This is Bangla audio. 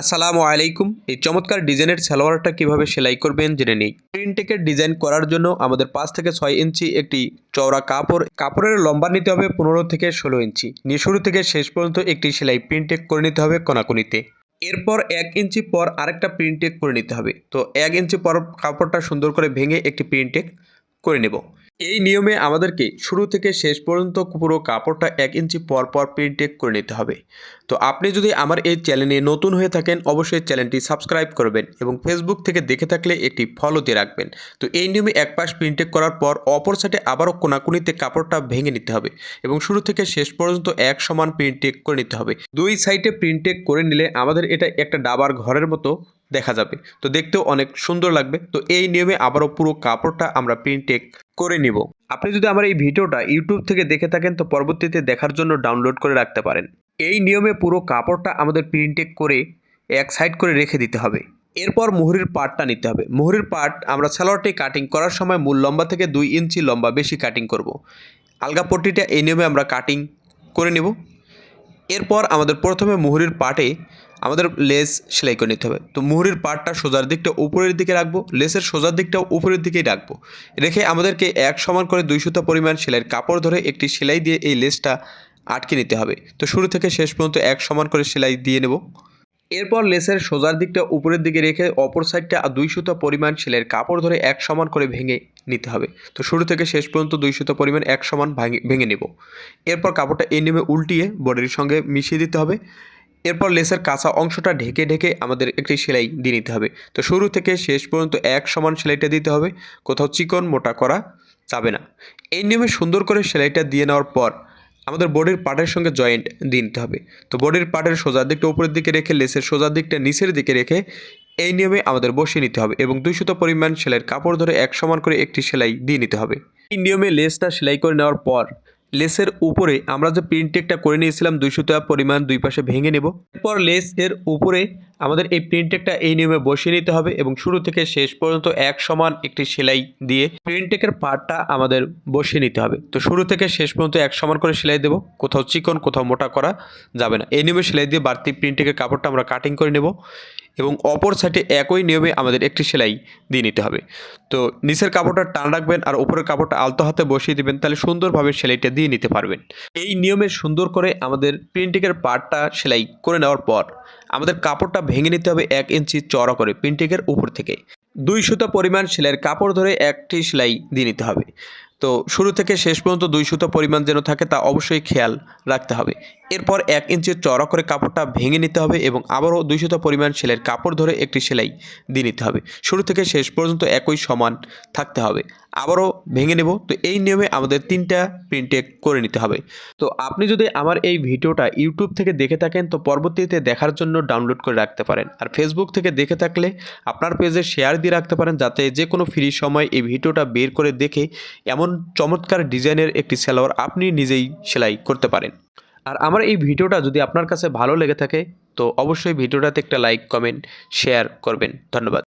আসসালামু আলাইকুম। এই চমৎকার ডিজাইনের সালোয়ারটা কীভাবে সেলাই করবেন জেনে নেই। প্রিন্টেকের ডিজাইন করার জন্য আমাদের পাঁচ থেকে ছয় ইঞ্চি একটি চওড়া কাপড়, কাপড়ের লম্বা নিতে হবে পনেরো থেকে ষোলো ইঞ্চি। নিয়ে শুরু থেকে শেষ পর্যন্ত একটি সেলাই প্রিন্টেক করে নিতে হবে কোনাকুনিতে। এরপর এক ইঞ্চি পর আরেকটা প্রিন্টেক করে নিতে হবে। তো এক ইঞ্চি পর কাপড়টা সুন্দর করে ভেঙে একটি প্রিন্টেক করে নেব। এই নিয়মে আমাদেরকে শুরু থেকে শেষ পর্যন্ত পুরো কাপড়টা এক ইঞ্চি পর পর প্রিন্টেক করে নিতে হবে। তো আপনি যদি আমার এই চ্যানেলে নতুন হয়ে থাকেন, অবশ্যই চ্যানেলটি সাবস্ক্রাইব করবেন এবং ফেসবুক থেকে দেখে থাকলে একটি ফলো দিয়ে রাখবেন। তো এই নিয়মে এক পাশ প্রিন্টেক করার পর অপর সাইডে আবারও কোনাকুনিতে কাপড়টা ভেঙে নিতে হবে এবং শুরু থেকে শেষ পর্যন্ত এক সমান প্রিন্টেক করে নিতে হবে। দুই সাইডে প্রিন্টেক করে নিলে আমাদের এটা একটা ডাবার ঘরের মতো দেখা যাবে। তো দেখতেও অনেক সুন্দর লাগবে। তো এই নিয়মে আবারও পুরো কাপড়টা আমরা প্রিন্টেক করে নিব। আপনি যদি আমার এই ভিডিওটা ইউটিউব থেকে দেখে থাকেন, তো পরবর্তীতে দেখার জন্য ডাউনলোড করে রাখতে পারেন। এই নিয়মে পুরো কাপড়টা আমাদের প্রিন্টেক করে এক সাইড করে রেখে দিতে হবে। এরপর মুহুরির পার্টটা নিতে হবে। মুহুরির পার্ট আমরা সালোয়ারটি কাটিং করার সময় মূল লম্বা থেকে দুই ইঞ্চি লম্বা বেশি কাটিং করব। আলগা পট্টিটা এই নিয়মে আমরা কাটিং করে নেব। এরপর আমাদের প্রথমে মুহুরির পাটে আমাদের লেস সেলাই করে নিতে হবে। তো মুহুরির পাটটা সোজার দিকটা উপরের দিকে রাখব, লেসের সোজার দিকটাও উপরের দিকেই রাখব। রেখে আমাদেরকে এক সমান করে দুই সুতা পরিমাণ সেলাইয়ের কাপড় ধরে একটি সেলাই দিয়ে এই লেসটা আটকে নিতে হবে। তো শুরু থেকে শেষ পর্যন্ত এক সমান করে সেলাই দিয়ে নেব। এরপর লেসের সোজার দিকটা উপরের দিকে রেখে অপর সাইডটা আর দুই সুতা পরিমাণ সেলাইয়ের কাপড় ধরে এক সমান করে ভেঙে নিতে হবে। তো শুরু থেকে শেষ পর্যন্ত দুই সুতা পরিমাণ এক সমান ভাঙে, ভেঙে নেব। এরপর কাপড়টা এই নেমে উল্টিয়ে বডির সঙ্গে মিশিয়ে দিতে হবে। এরপর লেসের কাঁচা অংশটা ঢেকে ঢেকে আমাদের একটি সেলাই দিয়ে নিতে হবে। তো শুরু থেকে শেষ পর্যন্ত এক সমান সেলাইটা দিতে হবে। কোথাও চিকন মোটা করা যাবে না। এই নিয়মে সুন্দর করে সেলাইটা দিয়ে নেওয়ার পর আমাদের বডির পার্টের সঙ্গে জয়েন্ট দিয়ে নিতে হবে। তো বোর্ডের পার্টের সোজার দিকটা উপরের দিকে রেখে লেসের সোজার দিকটা নিচের দিকে রেখে এই নিয়মে আমাদের বসিয়ে নিতে হবে এবং দুই শত পরিমাণ সেলাইয়ের কাপড় ধরে এক সমান করে একটি সেলাই দিয়ে নিতে হবে। এই নিয়মে লেসটা সেলাই করে নেওয়ার পর লেসের উপরে আমরা যে প্রিন্টেকটা করে নিয়েছিলাম দুইশো টাকা পরিমাণ দুই পাশে ভেঙে নেব। এরপর লেসের উপরে আমাদের এই প্রিন্টেকটা এই নিয়মে বসিয়ে নিতে হবে এবং শুরু থেকে শেষ পর্যন্ত এক সমান একটি সেলাই দিয়ে প্রিন্টেকের পার্টটা আমাদের বসিয়ে নিতে হবে। তো শুরু থেকে শেষ পর্যন্ত এক সমান করে সেলাই দেবো। কোথাও চিকন, কোথাও মোটা করা যাবে না। এই নিয়মে সেলাই দিয়ে বাড়তি প্রিন্টেকের কাপড়টা আমরা কাটিং করে নেব। এবং অপর সাইডে একই নিয়মে আমাদের একটি সেলাই দিয়ে নিতে হবে। তো নিচের কাপড়টা টান রাখবেন আর উপরের কাপড়টা আলতো হাতে বসিয়ে দিবেন, তাহলে সুন্দরভাবে সেলাইটা দিয়ে নিতে পারবেন। এই নিয়মে সুন্দর করে আমাদের প্রিন্টিকের পার্টটা সেলাই করে নেওয়ার পর আমাদের কাপড়টা ভেঙে নিতে হবে এক ইঞ্চি চড়া করে প্রিন্টিকের উপর থেকে। দুই সুতা পরিমাণ সেলাইয়ের কাপড় ধরে একটি সেলাই দিয়ে নিতে হবে। তো শুরু থেকে শেষ পর্যন্ত দুই সুতো পরিমাণ যেন থাকে তা অবশ্যই খেয়াল রাখতে হবে। এরপর এক ইঞ্চি চড়া করে কাপড়টা ভেঙে নিতে হবে এবং আবারও দুই সুতো পরিমাণ সেলাইয়ের কাপড় ধরে একটি সেলাই দিয়ে নিতে হবে। শুরু থেকে শেষ পর্যন্ত একই সমান থাকতে হবে। আবারও ভেঙে নেব। তো এই নিয়মে আমাদের তিনটা প্রিন্টেক করে নিতে হবে। তো আপনি যদি আমার এই ভিডিওটা ইউটিউব থেকে দেখে থাকেন, তো পরবর্তীতে দেখার জন্য ডাউনলোড করে রাখতে পারেন। আর ফেসবুক থেকে দেখে থাকলে আপনার পেজে শেয়ার দিয়ে রাখতে পারেন, যাতে যে কোনো ফ্রি সময় এই ভিডিওটা বের করে দেখে এমন চমৎকার ডিজাইনের একটি সালোয়ার আপনি নিজেই সেলাই করতে পারেন। আর আমার এই ভিডিওটা যদি আপনার কাছে ভালো লেগে থাকে, তো অবশ্যই ভিডিওটাতে একটা লাইক, কমেন্ট, শেয়ার করবেন। ধন্যবাদ।